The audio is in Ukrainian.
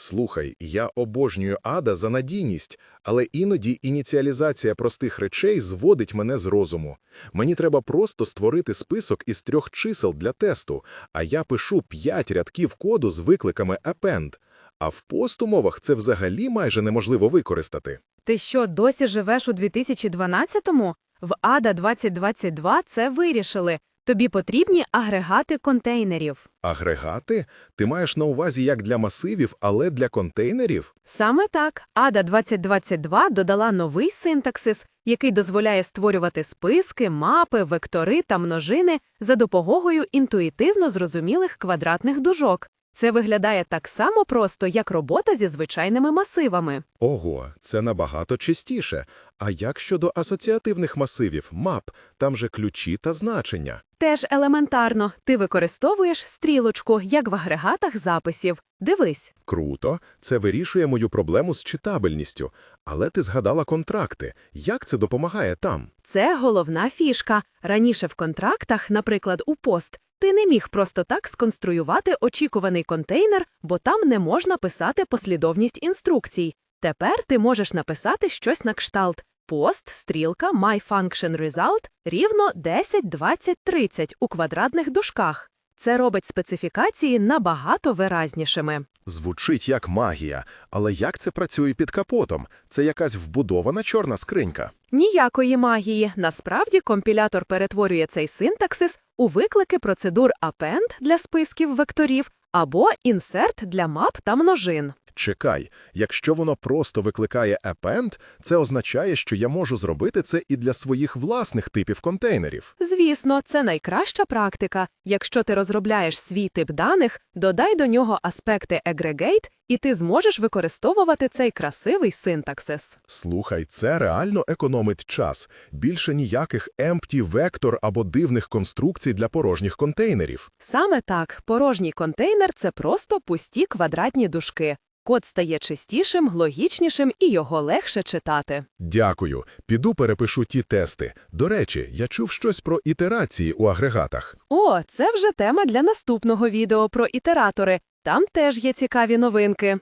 Слухай, я обожнюю ада за надійність, але іноді ініціалізація простих речей зводить мене з розуму. Мені треба просто створити список із трьох чисел для тесту, а я пишу п'ять рядків коду з викликами append. А в постумовах це взагалі майже неможливо використати. Ти що, досі живеш у 2012-му? В ADA 2022 це вирішили. Тобі потрібні агрегати контейнерів. Агрегати? Ти маєш на увазі як для масивів, але для контейнерів? Саме так, ADA 2022 додала новий синтаксис, який дозволяє створювати списки, мапи, вектори та множини за допомогою інтуїтивно зрозумілих квадратних дужок. Це виглядає так само просто, як робота зі звичайними масивами. Ого, це набагато чистіше. А як щодо асоціативних масивів, мап, там же ключі та значення? Теж елементарно, ти використовуєш стрілочку, як в агрегатах записів. Дивись. Круто, це вирішує мою проблему з читабельністю. Але ти згадала контракти. Як це допомагає там? Це головна фішка. Раніше в контрактах, наприклад, у пост, ти не міг просто так сконструювати очікуваний контейнер, бо там не можна писати послідовність інструкцій. Тепер ти можеш написати щось на кшталт. Пост, стрілка, myFunctionResult рівно 10, 20, 30 у квадратних дужках. Це робить специфікації набагато виразнішими. Звучить як магія, але як це працює під капотом? Це якась вбудована чорна скринька. Ніякої магії. Насправді компілятор перетворює цей синтаксис у виклики процедур append для списків векторів або insert для мап та множин. Чекай, якщо воно просто викликає append, це означає, що я можу зробити це і для своїх власних типів контейнерів. Звісно, це найкраща практика. Якщо ти розробляєш свій тип даних, додай до нього аспекти aggregate, і ти зможеш використовувати цей красивий синтаксис. Слухай, це реально економить час. Більше ніяких empty вектор або дивних конструкцій для порожніх контейнерів. Саме так, порожній контейнер це просто пусті квадратні дужки. Код стає чистішим, логічнішим і його легше читати. Дякую. Піду перепишу ті тести. До речі, я чув щось про ітерації у агрегатах. О, це вже тема для наступного відео про ітератори. Там теж є цікаві новинки.